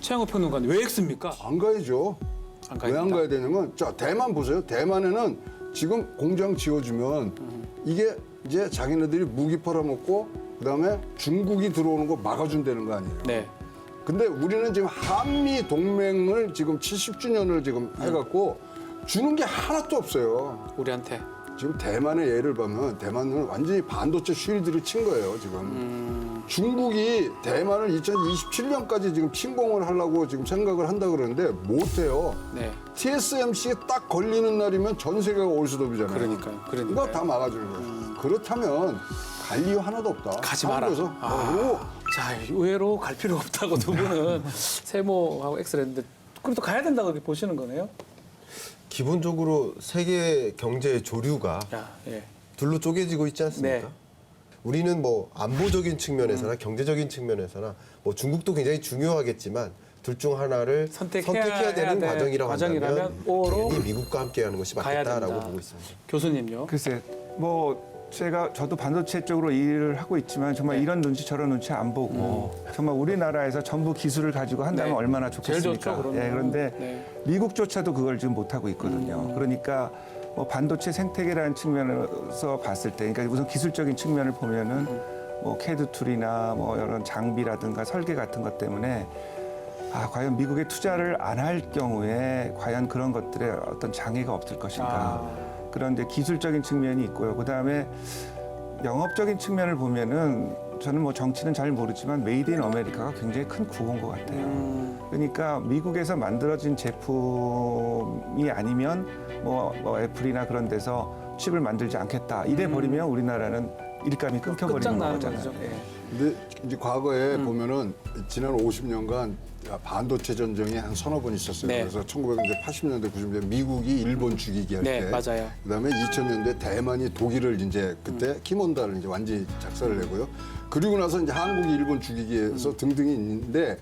최영호 평론가님 왜 X입니까? 안 가야죠. 안 왜 안 가야겠다. 가야 되냐면 자 대만 보세요. 대만에는 지금 공장 지어주면 이게 이제 자기네들이 무기 팔아먹고 그다음에 중국이 들어오는 거 막아준다는 거 아니에요. 네. 근데 우리는 지금 한미 동맹을 지금 70주년을 지금 해갖고 주는 게 하나도 없어요. 우리한테. 지금 대만의 예를 보면 대만은 완전히 반도체 쉴드를 친 거예요 지금. 중국이 대만을 2027년까지 지금 침공을 하려고 지금 생각을 한다 그러는데 못해요. 네. TSMC에 딱 걸리는 날이면 전 세계가 올스톱이잖아요. 그러니까요. 그러니까요. 이거 다 막아주는 거예요. 그렇다면 갈 이유 하나도 없다. 가지 마라. 아. 어, 그리고 자, 의외로 갈 필요 없다고 두 분은 세모하고 했는데 그럼 또 가야 된다고 이렇게 보시는 거네요? 기본적으로 세계 경제의 조류가 야, 예. 둘로 쪼개지고 있지 않습니까? 네. 우리는 뭐 안보적인 측면에서나 경제적인 측면에서나 뭐 중국도 굉장히 중요하겠지만 둘 중 하나를 선택해야 되는 될 과정이라고 과정이라면 한다면 오로 당연히 미국과 함께하는 것이 가야 맞겠다라고 된다. 보고 있습니다. 교수님요? 글쎄 뭐 제가 저도 반도체 쪽으로 일을 하고 있지만 정말 네. 이런 눈치 저런 눈치 안 보고 정말 우리나라에서 전부 기술을 가지고 한다면 네. 얼마나 제일 좋겠습니까? 좋죠. 예, 그런데 네. 미국조차도 그걸 지금 못 하고 있거든요. 그러니까 뭐 반도체 생태계라는 측면에서 봤을 때, 그러니까 우선 기술적인 측면을 보면은 뭐 캐드 툴이나 뭐 이런 장비라든가 설계 같은 것 때문에 아 과연 미국에 투자를 안 할 경우에 과연 그런 것들에 어떤 장애가 없을 것인가. 아. 그런데 기술적인 측면이 있고요. 그 다음에 영업적인 측면을 보면은 저는 뭐 정치는 잘 모르지만 메이드 인 아메리카가 굉장히 큰 구호인 것 같아요. 음, 그러니까 미국에서 만들어진 제품이 아니면 뭐, 뭐 애플이나 그런 데서 칩을 만들지 않겠다. 이래 버리면 우리나라는 일감이 끊겨버리는 끝장나는 거잖아요. 거죠. 예. 근데 이제 과거에 음. 보면은 지난 50년간 반도체 전쟁이 한 서너 번 있었어요. 네. 그래서 1980년대, 90년대 미국이 일본 죽이기 할 네, 때, 맞아요. 그다음에 2000년대 대만이 독일을 이제 그때 음. 키몬다를 이제 완전히 작사를 내고요. 그리고 나서 이제 한국이 일본 죽이기에서 음. 등등이 있는데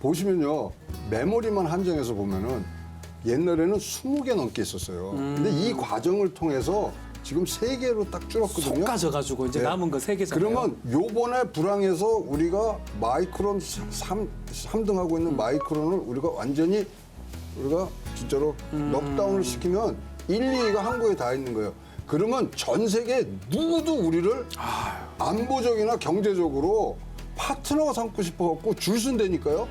보시면요 메모리만 한정해서 보면은 옛날에는 20개 넘게 있었어요. 근데 이 과정을 통해서 지금 세 개로 딱 줄었거든요. 솎아져가지고 이제 네. 남은 거 세 개잖아요. 그러면 요번에 불황에서 우리가 마이크론 삼삼등 하고 음. 있는 마이크론을 우리가 완전히 우리가 진짜로 음. 넉다운을 시키면 1, 2위가 한국에 다 있는 거예요. 그러면 전 세계 누구도 우리를 안보적이나 경제적으로 파트너가 삼고 싶어 갖고 줄 쓴다니까요.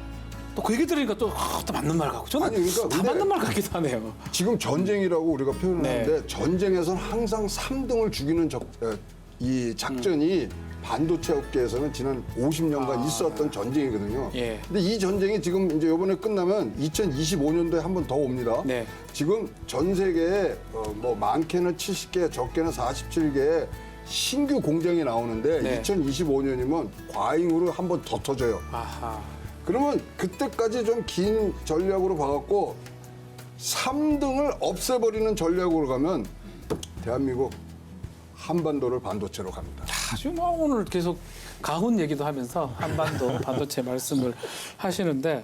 또 그 얘기 들으니까 또, 아, 또 맞는 말 같고 저는 아니, 그러니까 다 근데- 맞는 말 같기도 하네요. 지금 전쟁이라고 우리가 표현을 네. 하는데 전쟁에서는 항상 삼등을 죽이는 적, 에, 이 작전이 반도체 업계에서는 지난 50년간 있었던 전쟁이거든요. 아. 예. 근데 이 전쟁이 지금 이제 이번에 끝나면 2025년도에 한 번 더 옵니다. 네. 지금 전 세계에 어, 뭐 많게는 70개, 적게는 47개 신규 공장이 나오는데 네. 2025년이면 과잉으로 한 번 더 터져요. 아하. 그러면 그때까지 좀 긴 전략으로 봐갖고 3등을 없애버리는 전략으로 가면 대한민국 한반도를 반도체로 갑니다. 아주 뭐 오늘 계속 가훈 얘기도 하면서 한반도 반도체 말씀을 하시는데